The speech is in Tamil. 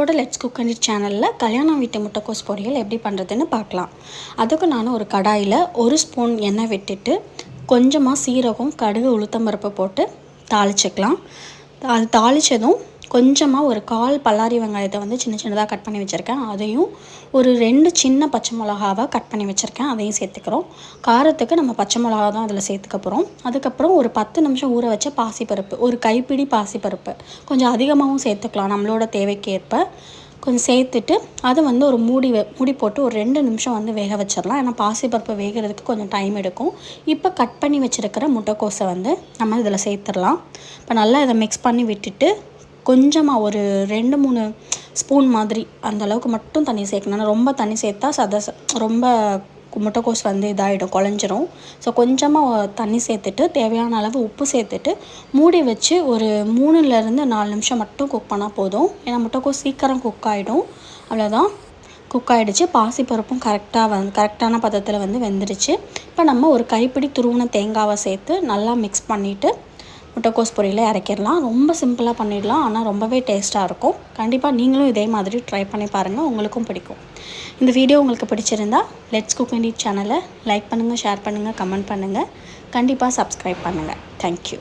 நம்மளோட லெட்ஸ் குக் அண்ட் சேனலில் கல்யாணம் வீட்டு முட்டைக்கோஸ் பொரியல் எப்படி பண்ணுறதுன்னு பார்க்கலாம். அதுக்கு நான் ஒரு கடாயில் ஒரு ஸ்பூன் எண்ணெய் விட்டுட்டு கொஞ்சமாக சீரகம் கடுகு உளுத்தம்பருப்பு போட்டு தாளிச்சிக்கலாம். அது தாளித்ததும் கொஞ்சமாக ஒரு கால் பல்லாரி வெங்காயத்தை வந்து சின்ன சின்னதாக கட் பண்ணி வச்சுருக்கேன். அதையும் ஒரு ரெண்டு சின்ன பச்சை மிளகாவை கட் பண்ணி வச்சுருக்கேன். அதையும் சேர்த்துக்கிறோம். காரத்துக்கு நம்ம பச்சை மிளகா தான் அதில் சேர்த்துக்க போகிறோம் அதுக்கப்புறம் ஒரு பத்து நிமிஷம் ஊற வச்ச பாசிப்பருப்பு ஒரு கைப்பிடி பாசிப்பருப்பு. கொஞ்சம் அதிகமாகவும் சேர்த்துக்கலாம் நம்மளோட தேவைக்கேற்ப. கொஞ்சம் சேர்த்துட்டு அதை வந்து ஒரு மூடி மூடி போட்டு ஒரு ரெண்டு நிமிஷம் வந்து வேக வச்சிடலாம். ஏன்னா பாசிப்பருப்பு வேகிறதுக்கு கொஞ்சம் டைம் எடுக்கும். இப்போ கட் பண்ணி வச்சுருக்கிற முட்டைக்கோஸை வந்து நம்ம இதில் சேர்த்துடலாம். இப்போ நல்லா இதை மிக்ஸ் பண்ணி விட்டுட்டு கொஞ்சமாக ஒரு ரெண்டு மூணு ஸ்பூன் மாதிரி அந்த அளவுக்கு மட்டும் தண்ணி சேர்க்கணும். ரொம்ப தண்ணி சேர்த்தா சத ரொம்ப முட்டைக்கோஸ் வந்து இதாகிடும் குழஞ்சிரும். ஸோ கொஞ்சமாக தண்ணி சேர்த்துட்டு தேவையான அளவு உப்பு சேர்த்துட்டு மூடி வச்சு ஒரு மூணுலேருந்து நாலு நிமிஷம் மட்டும் குக் பண்ணால் போதும். ஏன்னா முட்டைக்கோஸ் சீக்கிரம் குக் ஆகிடும் அவ்வளோதான் குக் ஆகிடுச்சு பாசிப்பருப்பும் கரெக்டாக வந் கரெக்டான பதத்தில் வந்து வெந்துடுச்சு இப்போ நம்ம ஒரு கைப்பிடி துருவின தேங்காவை சேர்த்து நல்லா மிக்ஸ் பண்ணிவிட்டு முட்டைக்கோஸ் பொரியலை இறக்கிடலாம் ரொம்ப சிம்பிளாக பண்ணிடலாம். ஆனால் ரொம்பவே டேஸ்ட்டாக இருக்கும். கண்டிப்பாக நீங்களும் இதே மாதிரி ட்ரை பண்ணி பாருங்கள் உங்களுக்கும் பிடிக்கும். இந்த வீடியோ உங்களுக்கு பிடிச்சிருந்தா லெட்ஸ் குக் அண்ட் சேனலை லைக் பண்ணுங்கள் ஷேர் பண்ணுங்கள் கமெண்ட் பண்ணுங்கள் கண்டிப்பாக சப்ஸ்கிரைப் பண்ணுங்கள் தேங்க்யூ